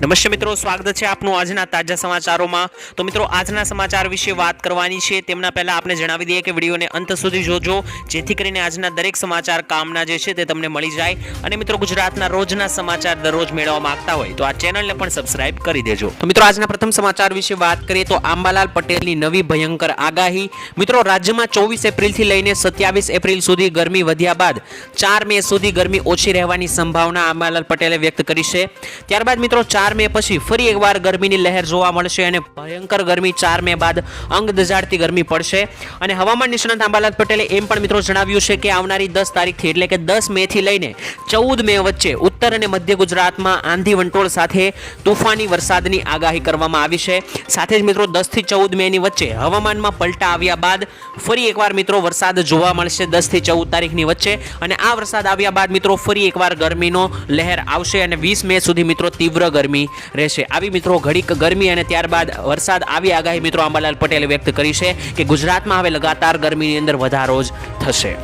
નમસ્તે મિત્રો, સ્વાગત છે આપનું આજના તાજા સમાચારોમાં. તો મિત્રો, આજના સમાચાર વિશે વાત કરવાની છે. તેમના પહેલા આપણે જણાવી દઈએ કે વિડીયોને અંત સુધી જોજો, જેથી કરીને આજના દરેક સમાચાર કામના જે છે તે તમને મળી જાય. અને મિત્રો, ગુજરાતના રોજના સમાચાર દરરોજ મેળવવા માંગતા હોય તો આ ચેનલને પણ સબસ્ક્રાઇબ કરી દેજો. તો મિત્રો, આજના પ્રથમ સમાચાર વિશે વાત કરીએ તો આંબાલાલ પટેલની નવી ભયંકર આગાહી. મિત્રો, રાજ્યમાં ચોવીસ એપ્રિલથી લઈને સત્યાવીસ એપ્રિલ સુધી ગરમી વધ્યા બાદ ચાર મે સુધી ગરમી ઓછી રહેવાની સંભાવના આંબાલાલ પટેલે વ્યક્ત કરી છે. ત્યારબાદ મિત્રો, ચાર મે પછી ફરી એકવાર ગરમીની લહેર જોવા મળશે અને ભયંકર ગરમી ચાર મે બાદ અંગ દજાડતી ગરમી પડશે. અને હવામાન નિષ્ણાત આંબાલાલ પટેલે એમ પણ મિત્રો જણાવ્યું છે કે આવનારી દસ તારીખથી એટલે કે દસ મે થી લઈને ચૌદ મે વચ્ચે ઉત્તર અને મધ્ય ગુજરાતમાં આંધી વંટોળ સાથે તોફાની વરસાદની આગાહી કરવામાં આવી છે. સાથે જ મિત્રો દસથી ચૌદ મે ની વચ્ચે હવામાનમાં પલટા આવ્યા બાદ ફરી એકવાર મિત્રો વરસાદ જોવા મળશે દસથી ચૌદ તારીખની વચ્ચે. અને આ વરસાદ આવ્યા બાદ મિત્રો ફરી એકવાર ગરમીનો લહેર આવશે અને વીસ મે સુધી મિત્રો તીવ્ર ગરમી રહેશે. આવી મિત્રો ઘડીક ગરમી અને ત્યારબાદ વરસાદ આવી આગાહી મિત્રો આંબાલાલ પટેલે વ્યક્ત કરી છે કે ગુજરાતમાં હવે લગાતાર ગરમીની અંદર વધારો જ થશે.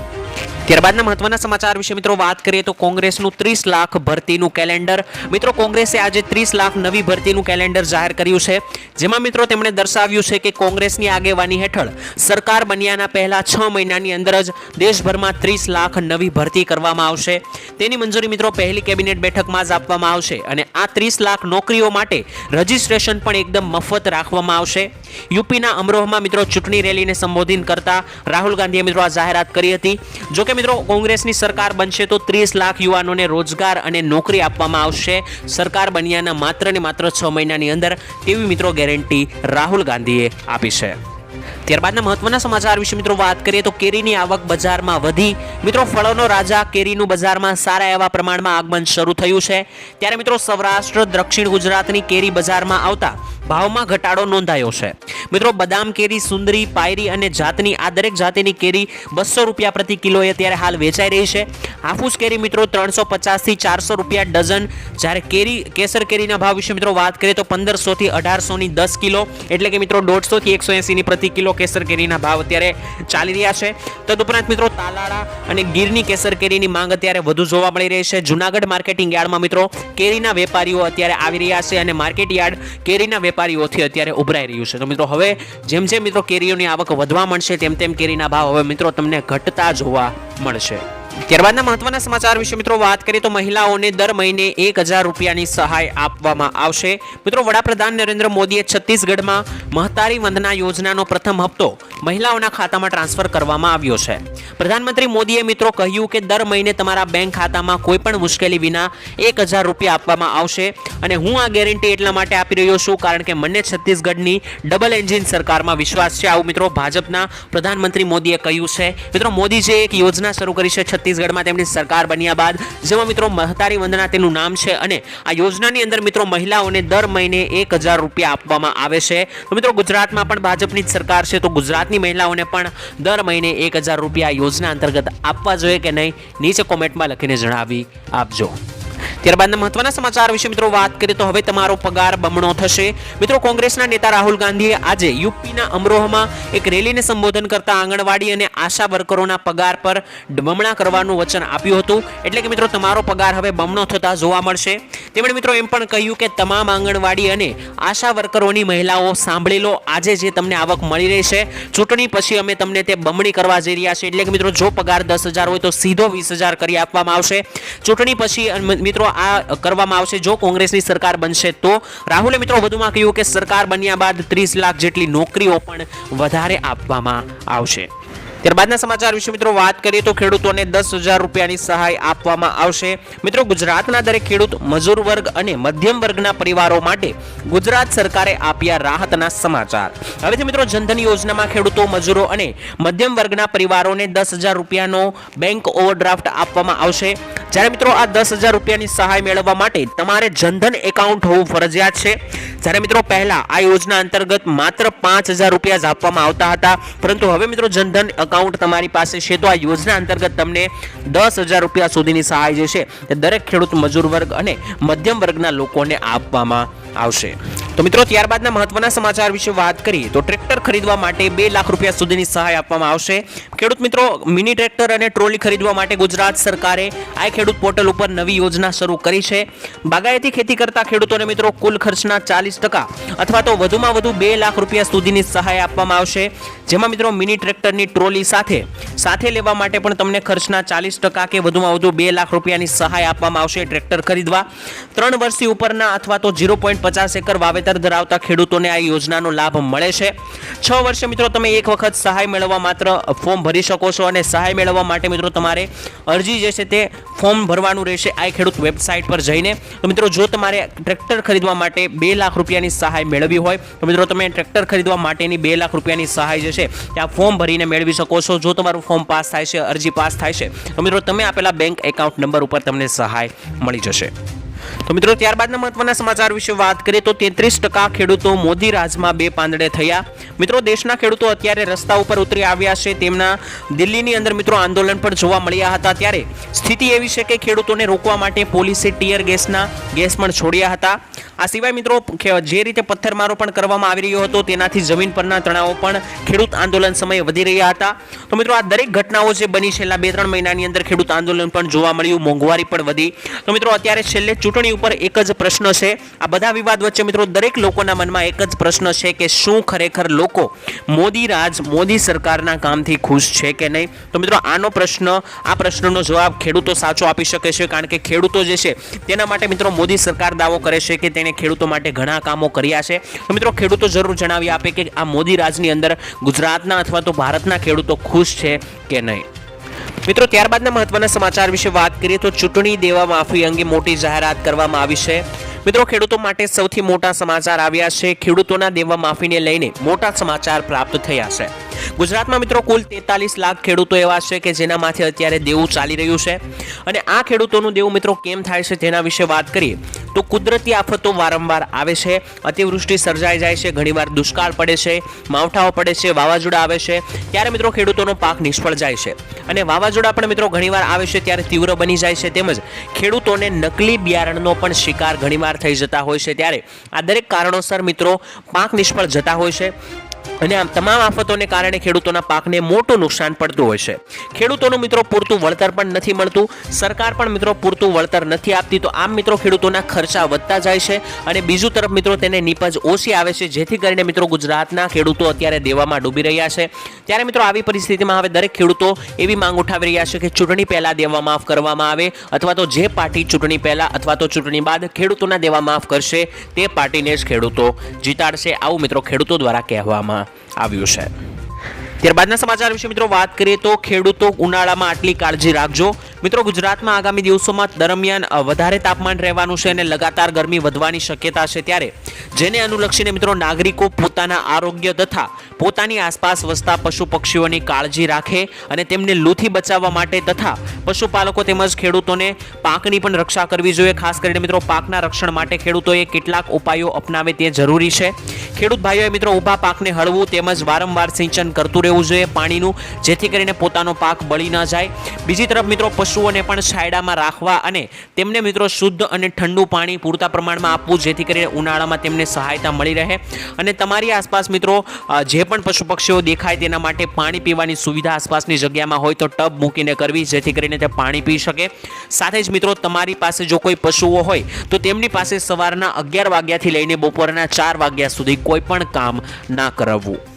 ત્યારબાદના મહત્વના સમાચાર વિશે મિત્રો વાત કરીએ તો કોંગ્રેસનું ત્રીસ લાખ ભરતીનું કેલેન્ડર. મિત્રો, કોંગ્રેસે આજે ત્રીસ લાખ નવી ભરતીનું કેલેન્ડર જાહેર કર્યું છે. જેમાં મિત્રો તેમણે દર્શાવ્યું છે કે કોંગ્રેસની આગેવાની હેઠળ સરકાર બન્યાના પહેલા છ મહિનાની અંદર જ દેશભરમાં ત્રીસ લાખ નવી ભરતી કરવામાં આવશે. તેની મંજૂરી મિત્રો પહેલી કેબિનેટ બેઠકમાં જ આપવામાં આવશે અને આ ત્રીસ લાખ નોકરીઓ માટે રજિસ્ટ્રેશન પણ એકદમ મફત રાખવામાં આવશે. યુપીના અમરોહમાં મિત્રો ચૂંટણી રેલીને સંબોધિત કરતા રાહુલ ગાંધીએ મિત્રો આ જાહેરાત કરી હતી. જોકે મિત્રો, કોંગ્રેસની સરકાર બનશે તો ત્રીસ લાખ યુવાનોને રોજગાર અને નોકરી આપવામાં આવશે. સરકાર બન્યાના માત્ર ને માત્ર છ મહિનાની અંદર તેવી મિત્રો ગેરંટી રાહુલ ગાંધીએ આપી છે. ત્યારબાદના મહત્વના સમાચાર વિશે મિત્રો વાત કરીએ તો કેરીની આવક બજારમાં વધી. મિત્રો, ફળોનો રાજા કેરીનું બજારમાં સારા એવા પ્રમાણમાં આગમન શરૂ થયું છે. ત્યારે મિત્રો સૌરાષ્ટ્ર, દક્ષિણ ગુજરાતની કેરી બજારમાં આવતા ભાવમાં ઘટાડો નોંધાયો છે. મિત્રો, બદામ કેરી, સુંદરી, પાયરી અને જાતની, આ દરેક જાતિની કેરી બસો રૂપિયા પ્રતિ કિલોએ અત્યારે હાલ વેચાઈ રહી છે. હાફૂસ કેરી મિત્રો ત્રણસો પચાસથી ચારસો રૂપિયા ડઝન. જ્યારે કેરી, કેસર કેરીના ભાવ વિશે મિત્રો વાત કરીએ તો પંદરસોથી અઢારસોની દસ કિલો, એટલે કે મિત્રો દોઢસોથી એકસો એંસીની પ્રતિ કિલો કેસર કેરીના ભાવ અત્યારે ચાલી રહ્યા છે. તદુપરાંત મિત્રો તાલાળા અને ગીરની કેસર કેરીની માંગ અત્યારે વધુ જોવા મળી રહી છે. જુનાગઢ માર્કેટિંગ યાર્ડમાં મિત્રો કેરીના વેપારીઓ અત્યારે આવી રહ્યા છે અને માર્કેટ યાર્ડ કેરીના વેપારીઓથી અત્યારે ઉભરાઈ રહ્યું છે. તો મિત્રો હવે જેમ જેમ મિત્રો કેરીઓની આવક વધવા મળશે તેમ તેમ કેરીના ભાવ હવે મિત્રો તમને ઘટતા જોવા મળશે. ત્યારબાદના મહત્વના સમાચાર વિશે મિત્રો વાત કરીએ તો મહિલાઓને દર મહિને એક હજાર રૂપિયાની સહાય આપવામાં આવશે. મિત્રો વડાપ્રધાન નરેન્દ્ર મોદીએ છત્તીસગઢમાં મહતારી વંદના યોજનાનો પ્રથમ હપ્તો મહિલાઓના ખાતામાં ટ્રાન્સફર કરવામાં આવ્યો છે. પ્રધાનમંત્રી મોદીએ મિત્રો કહ્યું કે દર મહિને તમારા બેંક ખાતામાં કોઈ પણ મુશ્કેલી વિના એક હજાર રૂપિયા આપવામાં આવશે. અને હું આ ગેરંટી એટલા માટે આપી રહ્યો છું કારણ કે મને છત્તીસગઢની ડબલ એન્જિન સરકારમાં વિશ્વાસ છે. આવું મિત્રો ભાજપના પ્રધાનમંત્રી મોદીએ કહ્યું છે. મિત્રો મોદીજીએ એક યોજના શરૂ કરી છે છત્તીસગઢમાં તેમની સરકાર બન્યા બાદ, જેમાં મિત્રો મહતારી વંદના તેનું નામ છે અને આ યોજનાની અંદર મિત્રો મહિલાઓને દર મહિને એક હજાર રૂપિયા આપવામાં આવે છે. તો મિત્રો, ગુજરાતમાં પણ ભાજપની જ સરકાર છે, તો ગુજરાતની મહિલાઓને પણ દર મહિને એક હજાર રૂપિયા યોજના અંતર્ગત આપવા જોઈએ કે નહીં? નીચે કોમેન્ટમાં લખીને જણાવી આપજો. ત્યારબાદના મહત્વના સમાચાર વિશે મિત્રો વાત કરીએ તો હવે તમારો પગાર બમણો થશે. મિત્રો, કોંગ્રેસના નેતા રાહુલ ગાંધીએ આજે યુપીના અમરોહમાં એક રેલીને સંબોધન કરતા આંગણવાડી અને આશા વર્કરોના પગાર પર બમણા કરવાનું વચન આપ્યું હતું. એટલે કે મિત્રો, તમારો પગાર હવે બમણો થતા જોવા મળશે. તેમણે મિત્રો એમ પણ કહ્યું કે તમામ આંગણવાડી અને આશા વર્કરોની મહિલાઓ સાંભળી લો. આજે જે તમને આવક મળી રહી છે, ચૂંટણી પછી અમે તમને તે બમણી કરવા જઈ રહ્યા છે એટલે કે મિત્રો, જો પગાર દસ હજાર હોય તો સીધો વીસ હજાર કરી આપવામાં આવશે. ચૂંટણી પછી મિત્રો, આ કરવામાં આવશે જો કોંગ્રેસની સરકાર બનશે તો. રાહુલે મિત્રો વધુમાં કહ્યું કે સરકાર બન્યા બાદ ત્રીસ લાખ જેટલી નોકરીઓ પણ વધારે આપવામાં આવશે. ત્યારબાદના સમાચાર વિશે મિત્રો વાત કરીએ તો ખેડૂતોને દસ હજાર રૂપિયાની સહાય આપવામાં આવશે. મિત્રો ગુજરાતના દરેક ખેડૂત મજૂર વર્ગ અને મધ્યમ વર્ગના પરિવારો માટે ગુજરાત સરકારે આપ્યા રાહતના સમાચાર. હવેથી મિત્રો જનધન યોજનામાં ખેડૂતો, મજૂરો અને મધ્યમ વર્ગના પરિવારોને દસ હજાર રૂપિયાનો બેંક ઓવરડ્રાફ્ટ આપવામાં આવશે. જ્યારે મિત્રો આ દસ હજાર રૂપિયાની સહાય મેળવવા માટે તમારે જનધન એકાઉન્ટ હોવું ફરજિયાત છે. જ્યારે મિત્રો પહેલા આ યોજના અંતર્ગત માત્ર પાંચ હજાર રૂપિયા જ આપવામાં આવતા હતા. પરંતુ હવે મિત્રો જનધન એકાઉન્ટ તમારી પાસે છે તો આ યોજના અંતર્ગત તમને દસ હજાર રૂપિયા સુધીની સહાય જે છે તે દરેક ખેડૂત મજૂર વર્ગ અને મધ્યમ વર્ગના લોકોને આપવામાં આવશે. તો મિત્રો, ત્યારબાદના મહત્વના સમાચાર વિશે વાત કરીએ તો ટ્રેક્ટર ખરીદવા માટે બે લાખ રૂપિયા સુધીની સહાય આપવામાં આવશે. ખેડૂત મિત્રો, મિની ટ્રેક્ટર અને ટ્રોલી ખરીદવા માટે ગુજરાત સરકારે આ ખેડૂત પોર્ટલ ઉપર નવી યોજના શરૂ કરી છે. બાગાયતી ખેતી કરતા ખેડૂતોને મિત્રો, કુલ ખર્ચના ચાલીસ ટકા અથવા તો વધુમાં વધુ બે લાખ રૂપિયા સુધીની સહાય આપવામાં આવશે. જેમાં મિત્રો, મિની ટ્રેક્ટરની ટ્રોલી સાથે સાથે લેવા માટે પણ તમને ખર્ચના ચાલીસ ટકા કે વધુમાં વધુ બે લાખ રૂપિયાની સહાય આપવામાં આવશે ટ્રેક્ટર ખરીદવા. ત્રણ વર્ષથી ઉપરના અથવા તો ઝીરો પોઈન્ટ પચાસ એકર વાવેતર ધરાવતા ખેડૂતોને આ યોજનાનો લાભ મળે છે. છ વર્ષે મિત્રો તમે એક વખત સહાય મેળવવા માત્ર ફોર્મ ભરી શકો છો અને સહાય મેળવવા માટે મિત્રો તમારે અરજી જે છે તે ફોર્મ ભરવાનું રહેશે આ ખેડૂત વેબસાઇટ પર જઈને. તો મિત્રો જો તમારે ટ્રેક્ટર ખરીદવા માટે બે લાખ રૂપિયાની સહાય મેળવવી હોય, તો મિત્રો તમે ટ્રેક્ટર ખરીદવા માટેની બે લાખ રૂપિયાની સહાય જે છે ત્યાં ફોર્મ ભરીને મેળવી શકો છો. જો તમારું ફોર્મ પાસ થાય છે, અરજી પાસ થાય છે, તો મિત્રો તમે આપેલા બેંક એકાઉન્ટ નંબર ઉપર તમને સહાય મળી જશે. તો મિત્રો, ત્યારબાદના મહત્વના સમાચાર વિશે વાત કરીએ તો તેત્રીસ ટકા ખેડૂતો મોદી રાજમાં બે પાંદડે થયા. મિત્રો, દેશના ખેડૂતો અત્યારે રસ્તા ઉપર ઉતરી આવ્યા છે. તેમના દિલ્હીની અંદર મિત્રો આંદોલન પણ જોવા મળ્યા હતા ત્યારે. સ્થિતિ એવી છે કે ખેડૂતોને રોકવા માટે પોલીસે ટીયર ગેસના ગેસ પણ છોડ્યા હતા. આ સિવાય મિત્રો જે રીતે પથ્થરમારો પણ કરવામાં આવી રહ્યો હતો, તેનાથી જમીન પરના તણાવો પણ ખેડૂત આંદોલન સમયે વધી રહ્યા હતા. તો મિત્રો, આ દરેક ઘટનાઓ જે બની છેલ્લા બે ત્રણ મહિનાની અંદર ખેડૂત આંદોલન પણ જોવા મળ્યું, મોંઘવારી પણ વધી. તો મિત્રો, અત્યારે છેલ્લે ચૂંટણી ઉપર એક જ પ્રશ્ન છે. આ બધા વિવાદ વચ્ચે મિત્રો દરેક લોકોના મનમાં એક જ પ્રશ્ન છે કે શું ખરેખર લોકો મોદી રાજ, મોદી સરકારના કામથી ખુશ છે કે નહીં? તો મિત્રો આનો પ્રશ્ન, આ પ્રશ્નનો જવાબ ખેડૂતો સાચો આપી શકે છે કારણ કે ખેડૂતો જે છે તેના માટે મિત્રો મોદી સરકાર દાવો કરે છે કે તેણે ખેડૂતો માટે ઘણા કામો કર્યા છે. તો મિત્રો ખેડૂતો જરૂર જણાવી આપે કે આ મોદી રાજની અંદર ગુજરાતના અથવા તો ભારતના ખેડૂતો ખુશ છે કે નહીં? મિત્રો, ત્યારબાદના મહત્વના સમાચાર વિશે વાત કરીએ તો ચૂંટણી દેવા માફી અંગે મોટી જાહેરાત કરવામાં આવી છે. મિત્રો, ખેડૂતો માટે સૌથી મોટા સમાચાર આવ્યા છે. ખેડૂતોના દેવા માફીને લઈને મોટા સમાચાર પ્રાપ્ત થયા છે. ગુજરાતમાં મિત્રો કુલ તેતાલીસ લાખ ખેડૂતો એવા છે કે જેનામાંથી અત્યારે દેવું ચાલી રહ્યું છે. અને આ ખેડૂતોનું દેવું મિત્રો કેમ થાય છે તેના વિશે વાત કરીએ, તો કુદરતી આફતો વારંવાર આવે છે, અતિવૃષ્ટિ સર્જાઈ જાય છે, ઘણીવાર દુષ્કાળ પડે છે, માવઠાઓ પડે છે, વાવાઝોડા આવે છે, ત્યારે મિત્રો ખેડૂતોનો પાક નિષ્ફળ જાય છે. અને વાવાઝોડા પણ મિત્રો ઘણીવાર આવે છે ત્યારે તીવ્ર બની જાય છે, તેમજ ખેડૂતોને નકલી બિયારણનો પણ શિકાર ઘણીવાર થઈ જતા હોય છે ત્યારે. આ દરેક કારણોસર મિત્રો પાક નિષ્ફળ જતા હોય છે. અને આમ તમામ આફતોને કારણે ખેડૂતોના પાકને મોટું નુકસાન પડતું હોય છે. ખેડૂતોનું મિત્રો પૂરતું વળતર પણ નથી મળતું, સરકાર પણ મિત્રો પૂરતું વળતર નથી આપતી, તો આમ મિત્રો ખેડૂતોના ખર્ચા વધતા જાય છે અને બીજું તરફ મિત્રો તેને નીપજ ઓછી આવે છે, જેથી કરીને મિત્રો ગુજરાતના ખેડૂતો અત્યારે દેવામાં ડૂબી રહ્યા છે. ત્યારે મિત્રો આવી પરિસ્થિતિમાં હવે દરેક ખેડૂતો એવી માંગ ઉઠાવી રહ્યા છે કે ચૂંટણી પહેલાં દેવા માફ કરવામાં આવે, અથવા તો જે પાર્ટી ચૂંટણી પહેલાં અથવા તો ચૂંટણી બાદ ખેડૂતોના દેવા માફ કરશે, તે પાર્ટીને જ ખેડૂતો જીતાડશે, આવું મિત્રો ખેડૂતો દ્વારા કહેવામાં આવ્યું છે ત્યારબાદના સમાચાર વિશે મિત્રો વાત કરીએ તો ખેડૂતો ઉનાળામાં આટલી કાળજી રાખજો. મિત્રો ગુજરાતમાં આગામી દિવસોમાં દરમિયાન વધારે તાપમાન રહેવાનું છે અને લગાતાર ગરમી વધવાની શક્યતા છે ત્યારે, જેને અનુલક્ષીને મિત્રો નાગરિકો પોતાના આરોગ્ય તથા પોતાની આસપાસ વસતા પશુ પક્ષીઓની કાળજી રાખે અને તેમને લૂથી બચાવવા માટે તથા પશુપાલકો તેમજ ખેડૂતોને પાકની પણ રક્ષા કરવી જોઈએ. ખાસ કરીને મિત્રો પાકના રક્ષણ માટે ખેડૂતોએ કેટલાક ઉપાયો અપનાવે તે જરૂરી છે. ખેડૂત ભાઈઓએ મિત્રો ઊભા પાકને હળવું તેમજ વારંવાર સિંચન કરતું રહેવું જોઈએ પાણીનું, જેથી કરીને પોતાનો પાક બળી ન જાય. બીજી તરફ મિત્રો, પશુઓને પણ છાયડામાં રાખવા અને તેમને મિત્રો શુદ્ધ અને ઠંડુ પાણી પૂરતા પ્રમાણમાં આપવું, જેથી કરીને ઉનાળામાં તેમને સહાયતા મળી રહે. અને તમારી આસપાસ મિત્રો જે પણ પશુ પક્ષીઓ દેખાય તેના માટે પાણી પીવાની સુવિધા આસપાસની જગ્યામાં હોય તો ટબ મૂકીને કરવી, જેથી કરીને તે પાણી પી શકે. સાથે જ મિત્રો, તમારી પાસે જો કોઈ પશુઓ હોય, તો તેમની પાસે સવારના અગિયાર વાગ્યાથી લઈને બપોરના ચાર વાગ્યા સુધી કોઈ પણ કામ ના કરાવવું.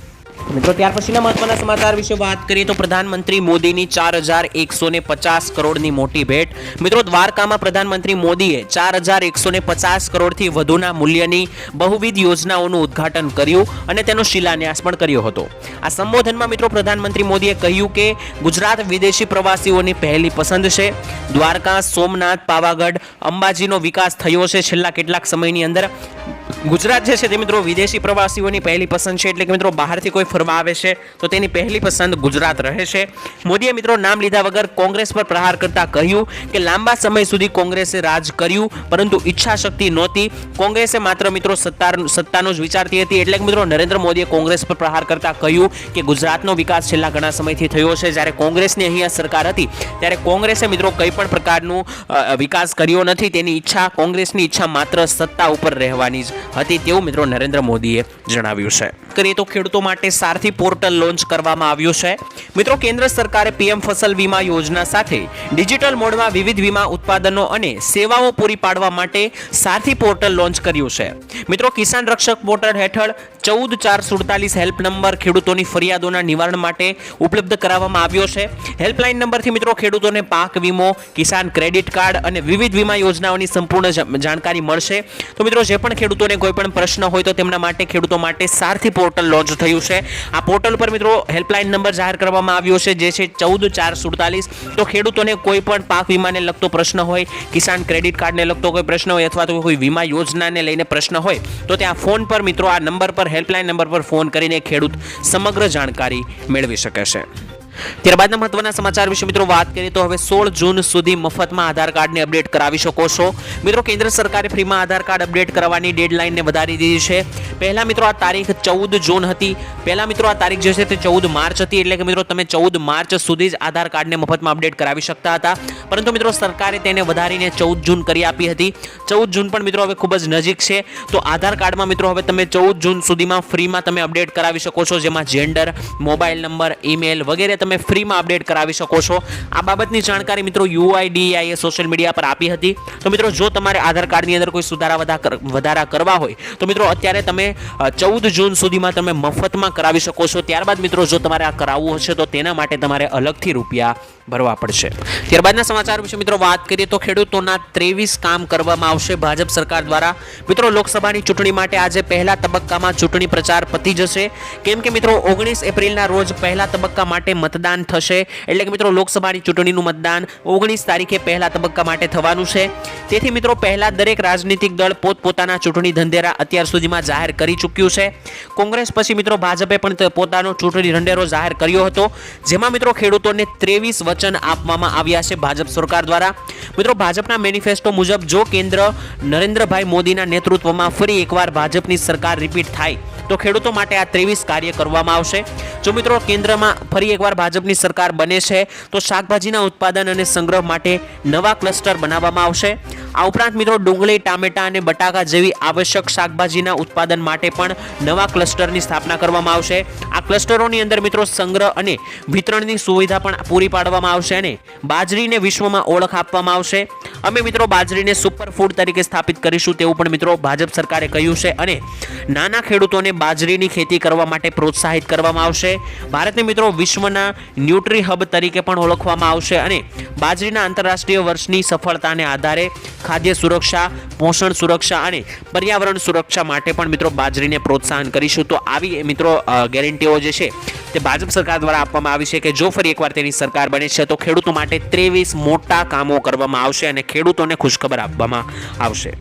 મિત્રો, ત્યાર પછીના મહત્વના સમાચાર વિશે વાત કરીએ તો પ્રધાનમંત્રી મોદીની ચાર હજાર એકસો ને પચાસ કરોડની મોટી ભેટ. મિત્રો, દ્વારકામાં પ્રધાનમંત્રી મોદીએ ચાર હજાર એકસો ને પચાસ કરોડથી વધુના મૂલ્યની બહુવિધ યોજનાઓનું ઉદ્ઘાટન કર્યું અને તેનો શિલાન્યાસ પણ કર્યો હતો. આ સંબોધનમાં મિત્રો, પ્રધાનમંત્રી મોદીએ કહ્યું કે ગુજરાત વિદેશી પ્રવાસીઓની પહેલી પસંદ છે. દ્વારકા, સોમનાથ, પાવાગઢ અંબાજીનો વિકાસ થયો છે છેલ્લા કેટલાક સમયની અંદર. ગુજરાત જે છે તે મિત્રો વિદેશી પ્રવાસીઓની પહેલી પસંદ છે એટલે કે મિત્રો બહારથી કોઈ ફરવા આવે છે, તો તેની પહેલી પસંદ ગુજરાત રહે છે. મોદીએ મિત્રો નામ લીધા વગર કોંગ્રેસ પર પ્રહાર કરતા કહ્યું કે લાંબા સમય સુધી કોંગ્રેસે રાજ કર્યું, પરંતુ ઈચ્છા શક્તિ નહોતી. કોંગ્રેસે માત્ર મિત્રો સત્તા સત્તાનો જ વિચારતી હતી એટલે કે મિત્રો નરેન્દ્ર મોદીએ કોંગ્રેસ પર પ્રહાર કરતા કહ્યું કે ગુજરાતનો વિકાસ છેલ્લા ઘણા સમયથી થયો છે. જ્યારે કોંગ્રેસની અહીંયા સરકાર હતી, ત્યારે કોંગ્રેસે મિત્રો કંઈ પણ પ્રકારનું વિકાસ કર્યો નથી. તેની ઈચ્છા, કોંગ્રેસની ઈચ્છા માત્ર સત્તા ઉપર રહેવાની જ હતી તેવું મિત્રો નરેન્દ્ર મોદીએ જણાવ્યું છે. કરીએ તો ખેડૂતો માટે સારથી પોર્ટલ લોન્ચ કરવામાં આવ્યું છે. મિત્રો, કેન્દ્ર સરકારે પીએમ ફસલ વીમા યોજના સાથે ડિજિટલ મોડમાં વિવિધ વીમા ઉત્પાદનો અને સેવાઓ પૂરી પાડવા માટે સારથી પોર્ટલ લોન્ચ કર્યું છે. મિત્રો, કિસાન રક્ષક પોર્ટલ હેઠળ ચૌદ ચાર સુડતાલીસ હેલ્પ નંબર ખેડૂતોની ફરિયાદોના નિવારણ માટે ઉપલબ્ધ કરાવવામાં આવ્યો છે. હેલ્પલાઇન નંબરથી મિત્રો, ખેડૂતોને પાક વીમો, કિસાન ક્રેડિટ કાર્ડ અને વિવિધ વીમા યોજનાઓની સંપૂર્ણ જાણકારી મળશે. તો મિત્રો, જે પણ ખેડૂતોને કોઈ પણ પ્રશ્ન હોય તો તેમના માટે ખેડૂતો માટે સારથી પોર્ટલ લોન્ચ થયું છે. આ પોર્ટલ પર મિત્રો હેલ્પલાઇન નંબર જાહેર કરવામાં આવ્યો છે, જે છે ચૌદ ચાર સુડતાલીસ. તો ખેડૂતોને કોઈ પણ પાક વીમાને લગતો પ્રશ્ન હોય, કિસાન ક્રેડિટ કાર્ડને લગતો કોઈ પ્રશ્ન હોય અથવા તો કોઈ વીમા યોજનાને લઈને પ્રશ્ન હોય, તો ત્યાં ફોન પર મિત્રો આ નંબર પર, હેલ્પલાઇન નંબર પર ફોન કરીને ખેડૂત સમગ્ર જાણકારી મેળવી શકે છે. ત્યારબાદના મહત્વના સમાચાર વિશે મિત્રો વાત કરીએ તો હવે સોળ જૂન સુધી મફતમાં આધાર કાર્ડને અપડેટ કરાવી શકો છો. મિત્રો, કેન્દ્ર સરકારે ફ્રીમાં આધાર કાર્ડ અપડેટ કરવાની ડેડલાઇનને વધારી દીધી છે. પહેલા મિત્રો આ તારીખ ચૌદ જૂન હતી. પહેલા મિત્રો આ તારીખ જે છે તે ચૌદ માર્ચ હતી. એટલે કે મિત્રો તમે ચૌદ માર્ચ સુધી જ આધાર કાર્ડને મફતમાં અપડેટ કરાવી શકતા હતા. પરંતુ મિત્રો સરકારે તેને વધારીને ચૌદ જૂન કરી આપી હતી. ચૌદ જૂન પણ મિત્રો હવે ખૂબ જ નજીક છે. તો આધાર કાર્ડમાં મિત્રો હવે તમે ચૌદ જૂન સુધીમાં ફ્રીમાં તમે અપડેટ કરાવી શકો છો. જેમાં જેન્ડર, મોબાઈલ નંબર, ઈમેલ વગેરે તમે ફ્રીમાં અપડેટ કરાવી શકો છો. આ બાબતની જાણકારી મિત્રો યુઆઈડીઆઈએ સોશિયલ મીડિયા પર આપી હતી. તો મિત્રો, જો તમારે આધાર કાર્ડની અંદર કોઈ સુધારા વધા વધારા કરવા હોય, તો મિત્રો, અત્યારે તમે ચૌદ જૂન સુધીમાં તમે મફતમાં કરાવી શકો છો. ત્યારબાદ મિત્રો, જો તમારે આ કરાવવું હશે, તો તેના માટે તમારે અલગથી રૂપિયા ભરવા પડશે. ત્યારબાદના સમાચાર વિશે મિત્રો વાત કરીએ તો ખેડૂતોના ત્રેવીસ કામ કરવામાં આવશે. ભાજપ સરકાર દ્વારા મિત્રો લોકસભાની ચૂંટણી માટે આજે પહેલા તબક્કામાં ચૂંટણી પ્રચાર પતી જશે. કેમ કે મિત્રો ઓગણીસ એપ્રિલના રોજ પહેલા તબક્કા માટે મતદાન થશે. એટલે કે મિત્રો લોકસભાની ચૂંટણીનું મતદાન ઓગણીસ તારીખે પહેલા તબક્કા માટે થવાનું છે. તેથી મિત્રો પહેલા દરેક રાજનીતિક દળ પોતપોતાના ચૂંટણી ધંધેરા અત્યાર સુધીમાં જાહેર કરી ચૂક્યું છે. કોંગ્રેસ પછી મિત્રો ભાજપે પણ પોતાનો ચૂંટણી ઢંઢેરો જાહેર કર્યો હતો. જેમાં મિત્રો ખેડૂતોને ત્રેવીસ વચન આપવામાં આવ્યા છે ભાજપ સરકાર દ્વારા. મિત્રો, ભાજપના મેનિફેસ્ટો મુજબ જો કેન્દ્ર નરેન્દ્રભાઈ મોદીના નેતૃત્વમાં ફરી એકવાર ભાજપની સરકાર રિપીટ થાય, તો ખેડૂતો માટે આ ત્રેવીસ કાર્ય કરવામાં આવશે. જો મિત્રો, કેન્દ્રમાં ફરી એકવાર ભાજપની સરકાર બને છે, તો શાકભાજીના ઉત્પાદન અને સંગ્રહ માટે નવા ક્લસ્ટર બનાવવામાં આવશે. આ ઉપરાંત મિત્રો ડુંગળી, ટામેટા અને બટાકા જેવી આવશ્યક શાકભાજીના ઉત્પાદન માટે પણ નવા ક્લસ્ટરની સ્થાપના કરવામાં આવશે. આ ક્લસ્ટરોની અંદર મિત્રો સંગ્રહ અને વિતરણની સુવિધા પણ પૂરી પાડવામાં આવશે અને બાજરીને વિશ્વમાં ઓળખ આપવામાં આવશે. અમે મિત્રો બાજરીને સુપર ફૂડ તરીકે સ્થાપિત કરીશું તેવું પણ મિત્રો ભાજપ સરકારે કહ્યું છે અને નાના ખેડૂતોને બાજરીની ખેતી કરવા માટે પ્રોત્સાહિત કરવામાં આવશે. ભારતને મિત્રો વિશ્વના ન્યુટ્રી હબ તરીકે પણ ઓળખવામાં આવશે અને બાજરીના આંતરરાષ્ટ્રીય વર્ષની સફળતાને આધારે ખાદ્ય સુરક્ષા, પોષણ સુરક્ષા અને પર્યાવરણ સુરક્ષા માટે પણ મિત્રો બાજરીને પ્રોત્સાહન કરીશું. તો આવી મિત્રો ગેરંટીઓ જે છે તે ભાજપ સરકાર દ્વારા આપવામાં આવી છે કે જો ફરી એકવાર તેની સરકાર બને છે, તો ખેડૂતો માટે ત્રેવીસ મોટા કામો કરવામાં આવશે અને ખેડૂતોને ખુશખબર આપવામાં આવશે.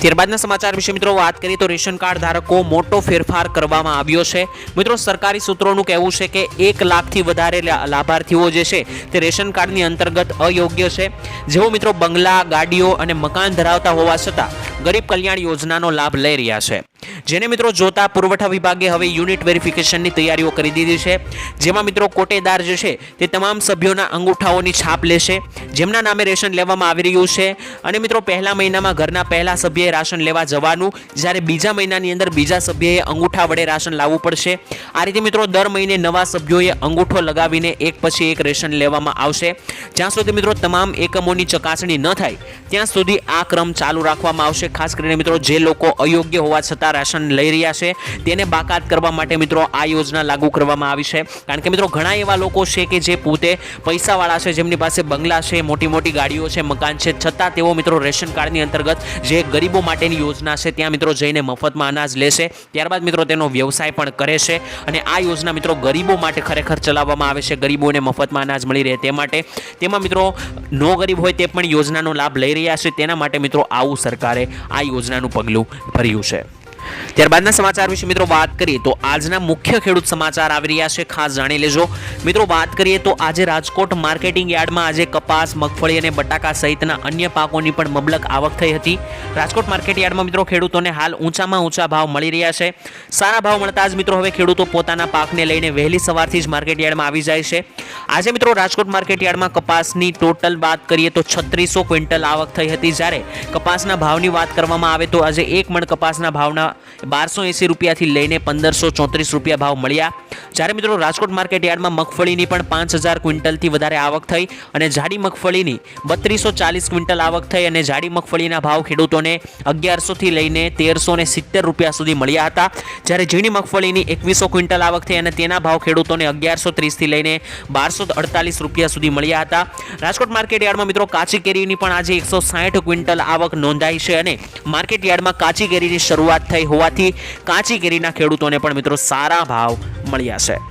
ત્યારબાદના સમાચાર વિશે મિત્રો વાત કરીએ તો રેશન કાર્ડ ધારકો મોટો ફેરફાર કરવામાં આવ્યો છે. મિત્રો સરકારી સૂત્રોનું કહેવું છે કે એક લાખથી વધારે લાભાર્થીઓ જે છે તે રેશન કાર્ડની અંતર્ગત અયોગ્ય છે. જેઓ મિત્રો બંગલા, ગાડીઓ અને મકાન ધરાવતા હોવા છતાં ગરીબ કલ્યાણ યોજનાનો લાભ લઈ રહ્યા છે. જેને મિત્રો જોતા પુરવઠા વિભાગે હવે યુનિટ વેરિફિકેશનની તૈયારીઓ કરી દીધી છે. જેમાં મિત્રો કોટેદાર જે છે તે તમામ સભ્યોના અંગૂઠાઓની છાપ લેશે. જેમના નામે રેશન લેવામાં આવી રહ્યું છે. અને મિત્રો પહેલા મહિનામાં ઘરના પહેલા સભ્યએ રાશન લેવા જવાનું. જ્યારે બીજા મહિનાની અંદર બીજા સભ્યએ અંગૂઠા વડે રાશન લાવવું પડશે. આ રીતે મિત્રો દર મહિને નવા સભ્યોએ અંગૂઠો લગાવીને એક પછી એક રેશન લેવામાં આવશે. જ્યાં સુધી મિત્રો તમામ એકમોની ચકાસણી ન થાય, ત્યાં સુધી આ ક્રમ ચાલુ રાખવામાં આવશે. ખાસ કરીને મિત્રો જે લોકો અયોગ્ય હોવા છતાં રાશન લઈ રહ્યા છે, તેને બાકાત કરવા માટે મિત્રો આ યોજના લાગુ કરવામાં આવી છે. કારણ કે મિત્રો ઘણા એવા લોકો છે કે જે પોતે પૈસાવાળા છે, જેમની પાસે બંગલા છે મોટી મોટી ગાડીઓ છે, મકાન છે. છતાં તેઓ મિત્રો રેશન કાર્ડની અંતર્ગત જે ગરીબો માટેની યોજના છે. ત્યાં મિત્રો જઈને મફતમાં અનાજ લેશે. ત્યારબાદ મિત્રો તેનો વ્યવસાય પણ કરે છે અને આ યોજના મિત્રો ગરીબો માટે ખરેખર ચલાવવામાં આવે છે. ગરીબોને મફતમાં અનાજ મળી રહે તે માટે. તેમાં મિત્રો નો ગરીબ હોય તે પણ યોજનાનો લાભ લઈ રહ્યા છે. તેના માટે મિત્રો આવું સરકારે આ યોજનાનું પગલું ભર્યું છે. ત્યારબાદના સમાચાર વિશે મિત્રો વાત કરીએ તો આજના મુખ્ય ખેડૂત સમાચાર આવી રહ્યા છે. ખાસ જાણી લેજો. મિત્રો વાત કરીએ તો આજે રાજકોટ માર્કેટિંગ યાર્ડમાં આજે કપાસ, મગફળી અને બટાકા સહિતના અન્ય પાકોની પણ મબલક આવક થઈ હતી. રાજકોટ માર્કેટ યાર્ડમાં મિત્રો ખેડૂતોને હાલ ઊંચામાં ઊંચા ભાવ મળી રહ્યા છે. સારા ભાવ મળતા જ મિત્રો હવે ખેડૂતો પોતાના પાકને લઈને વહેલી સવારથી જ માર્કેટ યાર્ડમાં આવી જાય છે. આજે મિત્રો રાજકોટ માર્કેટ યાર્ડમાં કપાસની ટોટલ વાત કરીએ તો છત્રીસો ક્વિન્ટલ આવક થઈ હતી. જ્યારે કપાસના ભાવની વાત કરવામાં આવે તો આજે એક મણ કપાસના ભાવના બારસો એંસી રૂપિયાથી લઈને પંદરસો ચોત્રીસ રૂપિયા ભાવ મળ્યા. જ્યારે મિત્રો રાજકોટ માર્કેટ યાર્ડમાં મગફળીની પણ પાંચ હજાર ક્વિન્ટલથી વધારે આવક થઈ અને જાડી મગફળીની બત્રીસો ચાલીસ ક્વિન્ટલ આવક થઈ અને જાડી મગફળીના ભાવ ખેડૂતોને અગિયારસોથી લઈને તેરસો ને સિત્તેર રૂપિયા સુધી મળ્યા હતા. જ્યારે ઝીણી મગફળીની એકવીસો ક્વિન્ટલ આવક થઈ અને તેના ભાવ ખેડૂતોને અગિયારસો ત્રીસથી લઈને બારસો અડતાલીસ રૂપિયા સુધી મળ્યા હતા. રાજકોટ માર્કેટ યાર્ડમાં મિત્રો કાચી કેરીની પણ આજે એકસો સાઠ ક્વિન્ટલ આવક નોંધાઈ છે અને માર્કેટ યાર્ડમાં કાચી કેરીની શરૂઆત હોવાથી કાચી ખેડૂતોને પણ મિત્રો સારા ભાવ મળ્યા છે.